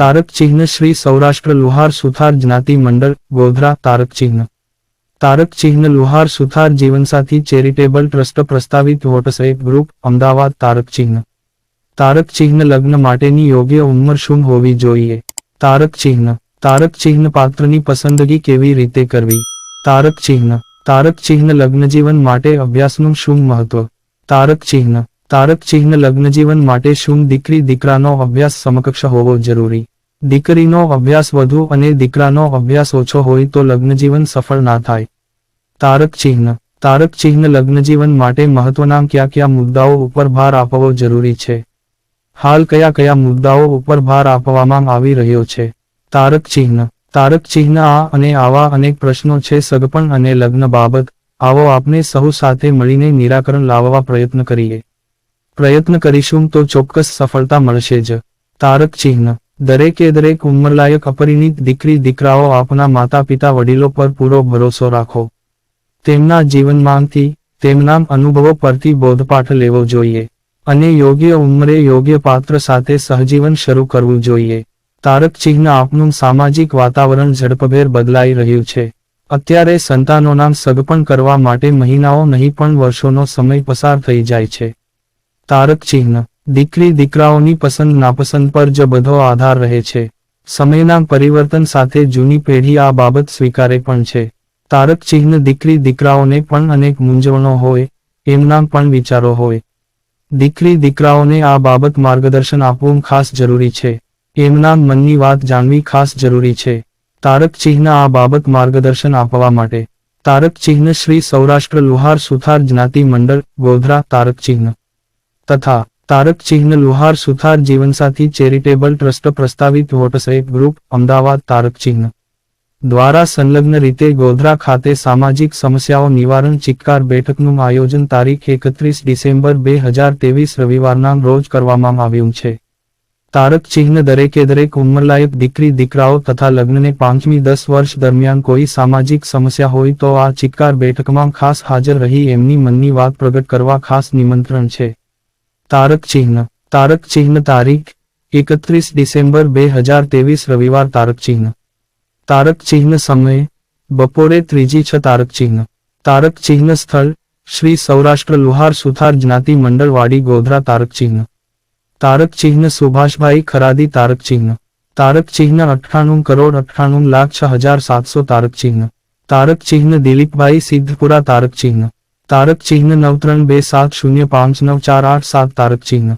તારક ચિહ્ન શ્રી સૌરાષ્ટ્ર લુહાર સુથાર જ્ઞાતિ મંડળ, ગોધરા, તારક ચિહ્ન. તારક ચિહ્ન લુહાર સુથાર જીવનસાથી ચેરિટેબલ ટ્રસ્ટ પ્રસ્તાવિત વોટસએપ ગ્રુપ, અમદાવાદ, તારક ચિહ્ન. તારક ચિહ્ન લગ્ન માટેની યોગ્ય ઉંમર શું હોવી જોઈએ? તારક ચિહ્ન. તારક ચિહ્ન પાત્રની પસંદગી કેવી રીતે કરવી? તારક ચિહ્ન. તારક ચિહ્ન લગ્નજીવન માટે અભ્યાસનું શું મહત્વ? તારક ચિહ્ન. તારક ચિહ્ન લગ્નજીવન માટે શું દીકરી દીકરાનો અભ્યાસ સમકક્ષ હોવો જરૂરી? દીકરીનો અભ્યાસ વધુ અને દીકરાનો અભ્યાસ ઓછો હોય તો લગ્નજીવન સફળ ના થાય. તારક ચિહ્ન. તારક ચિહ્ન લગ્નજીવન માટે મહત્વના કયા કયા મુદ્દાઓ ઉપર ભાર આપવો જરૂરી છે? હાલ કયા કયા મુદ્દાઓ ઉપર ભાર આપવામાં આવી રહ્યો છે? તારક ચિહ્ન. તારક ચિહ્ન આ અને આવા અનેક પ્રશ્નો છે સગપણ અને લગ્ન બાબત. આવો આપણે સહુ સાથે મળીને નિરાકરણ લાવવા પ્રયત્ન કરીએ. પ્રયત્ન કરીશું તો ચોક્કસ સફળતા મળશે જ. તારક ચિહ્ન. દરેકે દરેક ઉંમરલાયક અપરિણિત દીકરી દીકરાઓ આપના માતા પિતા વડીલો પર પૂરો ભરોસો રાખો. તેમના જીવનમાંથી તેમના અનુભવો પરથી બોધપાઠ લેવો જોઈએ. અને યોગ્ય ઉંમરે યોગ્ય પાત્ર સાથે સહજીવન શરૂ કરવું જોઈએ. તારક ચિહ્ન આપનું સામાજિક વાતાવરણ ઝડપભેર બદલાઈ રહ્યું છે. અત્યારે સંતાનોના સગપણ કરવા માટે મહિનાઓ નહીં પણ વર્ષોનો સમય પસાર થઈ જાય છે. તારક ચિહ્ન દીકરી દીકરાઓની પસંદ નાપસંદ પર જ બધો આધાર રહે છે. સમયના પરિવર્તન સાથે જૂની પેઢી આ બાબત સ્વીકારે પણ છે. તારક ચિહ્ન દીકરી દીકરાઓને પણ અનેક મૂંઝવણો હોય, એમના પણ વિચારો હોય. દીકરી દીકરાઓને આ બાબત માર્ગદર્શન આપવું ખાસ જરૂરી છે. એમના મનની વાત જાણવી ખાસ જરૂરી છે. તારક ચિહ્ન આ બાબત માર્ગદર્શન આપવા માટે. તારક ચિહ્ન શ્રી સૌરાષ્ટ્ર લુહાર સુથાર જ્ઞાતિ મંડળ, ગોધરા તારક ચિહ્ન. તથા તારક ચિહ્ન લુહાર સુથાર જીવનસાથી ચેરિટેબલ ટ્રસ્ટ પ્રસ્તાવિત વોટસએપ ગ્રુપ, અમદાવાદ તારક ચિહ્ન. દ્વારા સંલગ્ન રીતે ગોધરા ખાતે સામાજિક સમસ્યાઓ નિવારણ ચિક્કાર બેઠકનું આયોજન તારીખ એકત્રીસ ડિસેમ્બર બે હજાર તેવીસ રવિવારના રોજ કરવામાં આવ્યું છે. તારક ચિહ્ન દરેકે દરેક ઉંમરલાયક દીકરી, દીકરાઓ તથા લગ્નને પાંચમી દસ વર્ષ દરમિયાન કોઈ સામાજિક સમસ્યા હોય તો આ ચિક્કાર બેઠકમાં ખાસ હાજર રહી એમની મનની વાત પ્રગટ કરવા ખાસ નિમંત્રણ છે. તારક ચિહ્ન તારક ચિહ્ન તારીખ એકત્રીસ ડિસેમ્બર બે હજાર તેવીસ રવિવાર તારક ચિહ્ન તારક ચિહ્ન સમય બપોરે ત્રીજી છ તારક ચિહ્ન તારક ચિહ્ન સ્થળ શ્રી સૌરાષ્ટ્ર લુહાર સુથાર જ્ઞાતિ મંડળ વાડી ગોધરા તારક ચિહ્ન તારક ચિહ્ન સુભાષભાઈ ખરાદી તારક ચિહ્ન તારક ચિહ્ન અઠ્ઠાણું કરોડ અઠ્ઠાણું લાખ છ હજાર સાતસો તારક ચિહ્ન તારક ચિહ્ન દિલીપભાઈ સિદ્ધપુરા તારક ચિહ્ન તારક ચિહ્ન નવ ત્રણ બે સાત શૂન્ય પાંચ નવ ચાર આઠ સાત તારક ચિહ્ન.